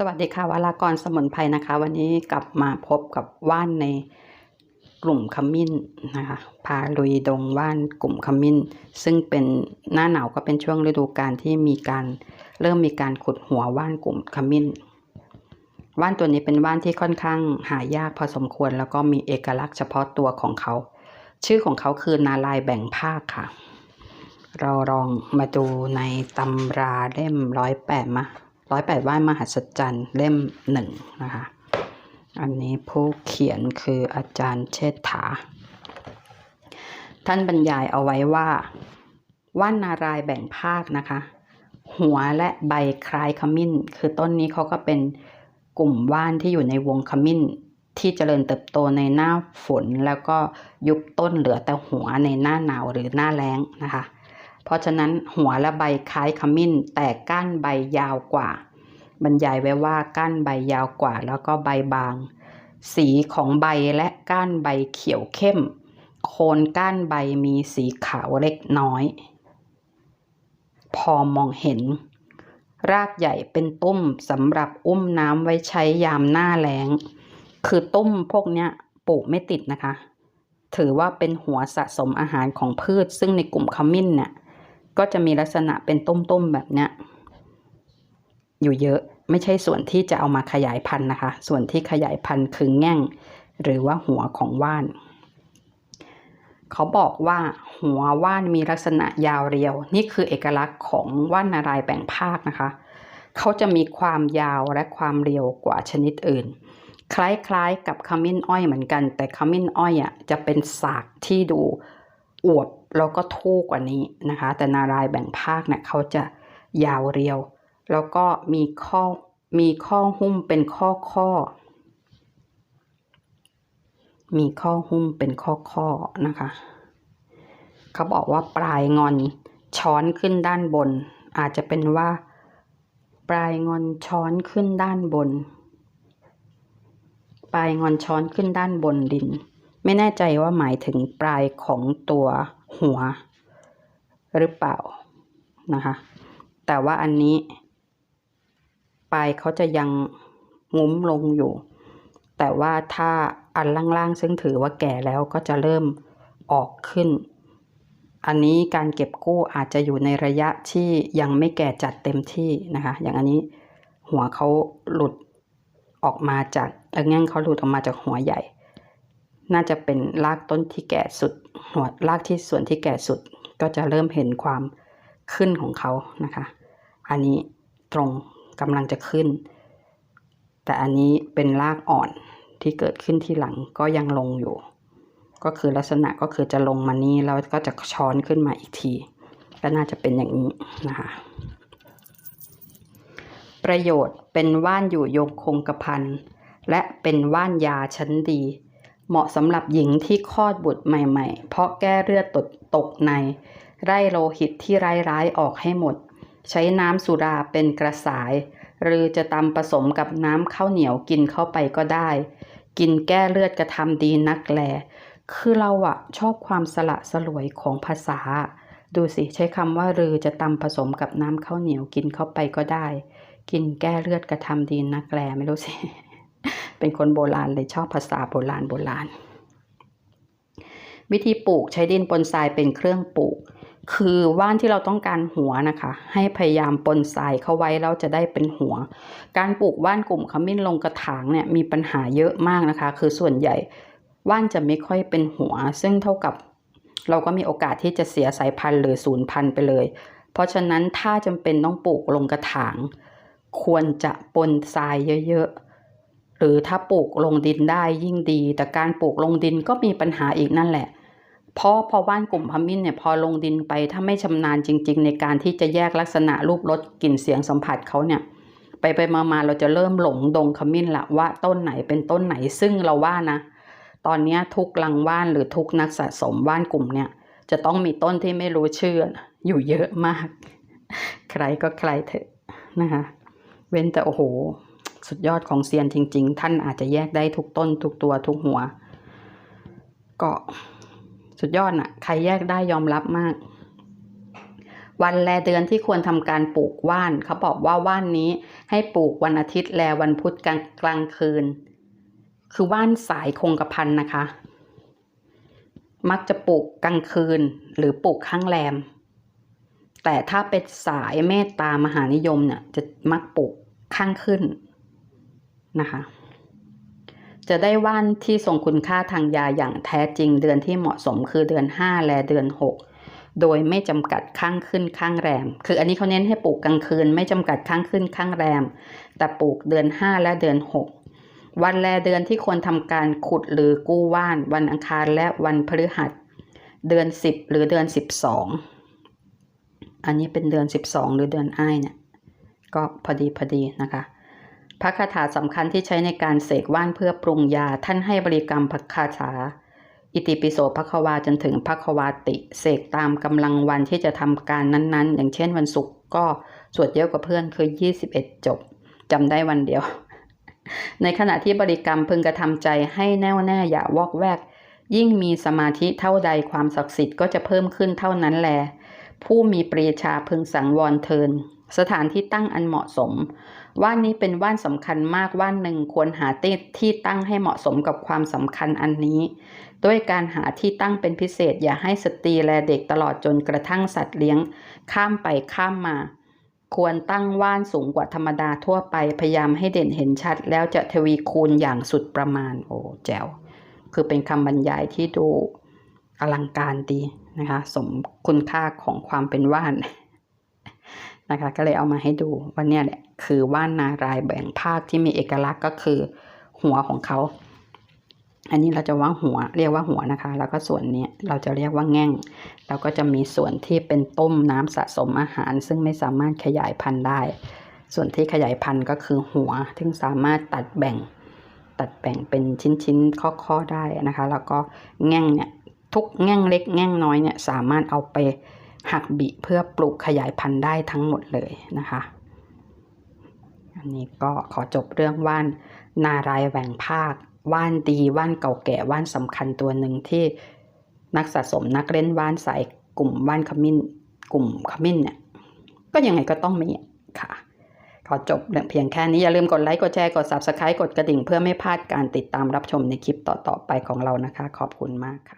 สวัสดีค่ะวรากรสมุนไพรนะคะ วันนี้กลับมาพบกับว่านในกลุ่มขมิ้นนะคะพาลุยดงว่านกลุ่มขมิ้น ซึ่งเป็นหน้าหนาวก็เป็นช่วงฤดูกาลที่มีการเริ่มมีการขุดหัวว่านกลุ่มขมิ้นว่านตัวนี้เป็นว่านที่ค่อนข้างหายากพอสมควร แล้วก็มีเอกลักษณ์เฉพาะตัวของเขา ชื่อของเขาคือนาลายแบ่งภาคค่ะ เราลองมาดูในตำราเล่มร้อยแปดมา ร้อยแปดว่านมหัศจรรย์เล่มหนึ่งนะคะ อันนี้ผู้เขียนคืออาจารย์เชษฐา ท่านบรรยายเอาไว้ว่าว่านนารายแบ่งภาคนะคะ หัวและใบคล้ายขมิ้น คือต้นนี้เขาก็เป็นกลุ่มว่านที่อยู่ในวงขมิ้นที่เจริญเติบโตในหน้าฝนแล้วก็ยุบต้นเหลือแต่หัวในหน้าหนาวหรือหน้าแล้งนะคะ เพราะฉะนั้นหัวและใบคล้ายขมิ้น แต่ก้านใบยาวกว่า บรรยายไว้ว่าก้านใบยาวกว่า แล้วก็ใบบาง สีของใบและก้านใบเขียวเข้ม โคนก้านใบมีสีขาวเล็กน้อย พอมองเห็น รากใหญ่เป็นตุ้มสำหรับอุ้มน้ำไว้ใช้ยามหน้าแล้ง คือตุ้มพวกเนี้ยปลูกไม่ติดนะคะถือว่าเป็นหัวสะสมอาหารของพืช ซึ่งในกลุ่มขมิ้นเนี่ย ก็จะมีลักษณะเป็นต้มๆแบบเนี้ยอยู่เยอะไม่ใช่ส่วนที่จะเอามาขยายพันธุ์นะคะ ส่วนที่ขยายพันธุ์คือแง่ง หรือว่าหัวของว่าน เขาบอกว่าหัวว่านมีลักษณะยาวเรียว นี่คือเอกลักษณ์ของว่านนารายแบ่งภาคนะคะ เขาจะมีความยาวและความเรียวกว่าชนิดอื่น คล้ายๆกับขมิ้นอ้อยเหมือนกัน แต่ขมิ้นอ้อยอะจะเป็นสากที่ดู อวบแล้วก็ทู่กว่านี้นะคะ แต่นารายแบ่งภาคเนี่ยเขาจะยาวเรียว แล้วก็มีข้อมีข้อหุ้มเป็นข้อข้อ มีข้อหุ้มเป็นข้อข้อนะคะ เขาบอกว่าปลายงอนช้อนขึ้นด้านบน อาจจะเป็นว่า ปลายงอนช้อนขึ้นด้านบน ปลายงอนช้อนขึ้นด้านบนดิน ไม่แน่ใจว่าหมายถึงปลายของตัวหัว หรือเปล่านะคะแต่ว่าอันนี้ ปลายเขาจะยังงุ้มลงอยู่ แต่ว่าถ้าอันล่างๆซึ่งถือว่าแก่แล้วก็จะเริ่มออกขึ้น อันนี้การเก็บกู้อาจจะอยู่ในระยะที่ยังไม่แก่จัดเต็มที่นะคะ อย่างอันนี้หัวเขาหลุดออกมาจากเออแง่งเขาหลุดออกมาจากหัวใหญ่ น่าจะเป็นรากต้นที่แก่สุดหัวรากที่ส่วนที่แก่สุด ก็จะเริ่มเห็นความขึ้นของเขานะคะ อันนี้ตรงกำลังจะขึ้น แต่อันนี้เป็นรากอ่อนที่เกิดขึ้นที่หลังก็ยังลงอยู่ ก็คือลักษณะก็คือจะลงมานี้แล้วก็จะช้อนขึ้นมาอีกที ก็น่าจะเป็นอย่างนี้นะคะ ประโยชน์เป็นว่านอยู่ยงคงกระพันและเป็นว่านยาชั้นดี เหมาะสำหรับหญิงที่คลอดบุตรใหม่ๆ เพราะแก้เลือดตกตกในไร่โลหิตที่ร้ายๆออกให้หมด ใช้น้ำสุราเป็นกระสาย หรือจะตำผสมกับน้ำข้าวเหนียวกินเข้าไปก็ได้ กินแก้เลือดกระทำดีนักแล คือเราอะชอบความสละสลวยของภาษา ดูสิใช้คำว่ารือจะตำผสมกับน้ำข้าวเหนียวกินเข้าไปก็ได้ กินแก้เลือดกระทำดีนักแลไม่รู้สิ เป็นคนโบราณเลยชอบภาษาโบราณโบราณ วิธีปลูกใช้ดินปนทรายเป็นเครื่องปลูก คือว่านที่เราต้องการหัวนะคะ ให้พยายามปนทรายเข้าไว้แล้วจะได้เป็นหัว การปลูกว่านกลุ่มขมิ้นลงกระถางเนี่ยมีปัญหาเยอะมากนะคะ คือส่วนใหญ่ว่านจะไม่ค่อยเป็นหัว ซึ่งเท่ากับเราก็มีโอกาสที่จะเสียสายพันธุ์หรือสูญพันธุ์ไปเลย เพราะฉะนั้นถ้าจำเป็นต้องปลูกลงกระถาง ควรจะปนทรายเยอะๆ หรือถ้าปลูกลงดินได้ยิ่งดี แต่การปลูกลงดินก็มีปัญหาอีกนั่นแหละ เพราะพอว่านกลุ่มพมิ้นเนี่ยพอลงดินไปถ้าไม่ชำนาญจริง ๆ ในการที่จะแยกลักษณะรูปรสกลิ่นเสียงสัมผัสเขาเนี่ยไปไปมามาเราจะเริ่มหลงดงขมิ้นละว่าต้นไหนเป็นต้นไหนซึ่งเราว่านะ ตอนนี้ทุกลังว่านหรือทุกนักสะสมว่านกลุ่มเนี่ย จะต้องมีต้นที่ไม่รู้ชื่ออยู่เยอะมาก ใครก็ใครเถอะนะคะเว้นแต่โอ้โห สุดยอดของเซียนจริง ๆ ท่านอาจจะแยกได้ทุกต้น ทุกตัวทุกหัว ก็สุดยอดน่ะ ใครแยกได้ยอมรับมาก วันแลเดือนที่ควรทำการปลูกว่าน เขาบอกว่าว่านนี้ให้ปลูกวันอาทิตย์แลวันพุธกลางกลางคืน คือว่านสายคงกระพันนะคะ มักจะปลูกกลางคืนหรือปลูกข้างแรมแต่ถ้าเป็นสายเมตตามหานิยมเนี่ยจะมักปลูกข้างขึ้น นะคะ จะได้ว่านที่ทรงคุณค่าทางยาอย่างแท้จริงเดือนที่เหมาะสมคือเดือน 5 และเดือน 6 โดยไม่จำกัดข้างขึ้นข้างแรม คืออันนี้เขาเน้นให้ปลูกกลางคืน ไม่จำกัดข้างขึ้นข้างแรม แต่ปลูกเดือน 5 และเดือน 6วันแลเดือนที่ควรทำการขุดหรือกู้ว่าน วันอังคารและวันพฤหัส เดือน 10 หรือเดือน 12 อันนี้เป็นเดือน 12 หรือเดือนอ้ายเนี่ย ก็พอดีพอดีนะคะ พระคาถาสำคัญที่ใช้ในการเสกว่านเพื่อปรุงยาท่านให้บริกรรมพระคาถา อิติปิโสพระควาจนถึงพระควาติ เสกตามกำลังวันที่จะทำการนั้นๆ อย่างเช่นวันศุกร์ก็สวดเยอะกว่าเพื่อนคือ 21 จบจำได้วันเดียว ในขณะที่บริกรรมพึงกระทำใจให้แน่วแน่อย่าวอกแวก ยิ่งมีสมาธิเท่าใดความศักดิ์สิทธิ์ก็จะเพิ่มขึ้นเท่านั้นแล ผู้มีปรีชาพึงสังวรเทิน สถานที่ตั้งอันเหมาะสม ว่านนี้เป็นว่านสำคัญมากว่านหนึ่งควรหาที่ที่ตั้งให้เหมาะสมกับความสำคัญอันนี้ ด้วยการหาที่ตั้งเป็นพิเศษอย่าให้สตรีและเด็กตลอดจนกระทั่งสัตว์เลี้ยง ข้ามไปข้ามมา ควรตั้งว่านสูงกว่าธรรมดาทั่วไปพยายามให้เด่นเห็นชัด แล้วจะทวีคูณอย่างสุดประมาณโอ้แจ๋วคือเป็นคำบรรยายที่ดูอลังการดีนะคะ สมคุณค่าของความเป็นว่าน นะคะ ก็เลยเอามาให้ดูว่าเนี่ยแหละคือว่านนารายแบ่งภาคที่มีเอกลักษณ์ก็คือหัวของเขา อันนี้เราจะว่าหัวเรียกว่าหัวนะคะ แล้วก็ส่วนนี้เราจะเรียกว่าแง่ง แล้วก็จะมีส่วนที่เป็นต้มน้ำสะสมอาหาร ซึ่งไม่สามารถขยายพันธุ์ได้ ส่วนที่ขยายพันธุ์ก็คือหัวซึ่งสามารถตัดแบ่งตัดแบ่งเป็นชิ้นๆข้อๆได้นะคะ แล้วก็แง่งเนี่ยทุกแง่งเล็กแง่งน้อยเนี่ยสามารถเอาไป หักบิเพื่อปลูกขยายพันธุ์ได้ทั้งหมดเลยนะคะ อันนี้ก็ขอจบเรื่องว่านนารายแหว่งภาค ว่านดีว่านเก่าแก่ว่านสำคัญตัวหนึ่งที่นักสะสมนักเล่นว่านสายกลุ่มว่านขมิ้น กลุ่มขมิ้นเนี่ยก็ยังไงก็ต้องมีค่ะ ขอจบเพียงแค่นี้อย่าลืมกดไลค์กดแชร์กด Subscribe กดกระดิ่ง เพื่อไม่พลาดการติดตามรับชมในคลิปต่อๆไปของเรานะคะ ขอบคุณมากค่ะ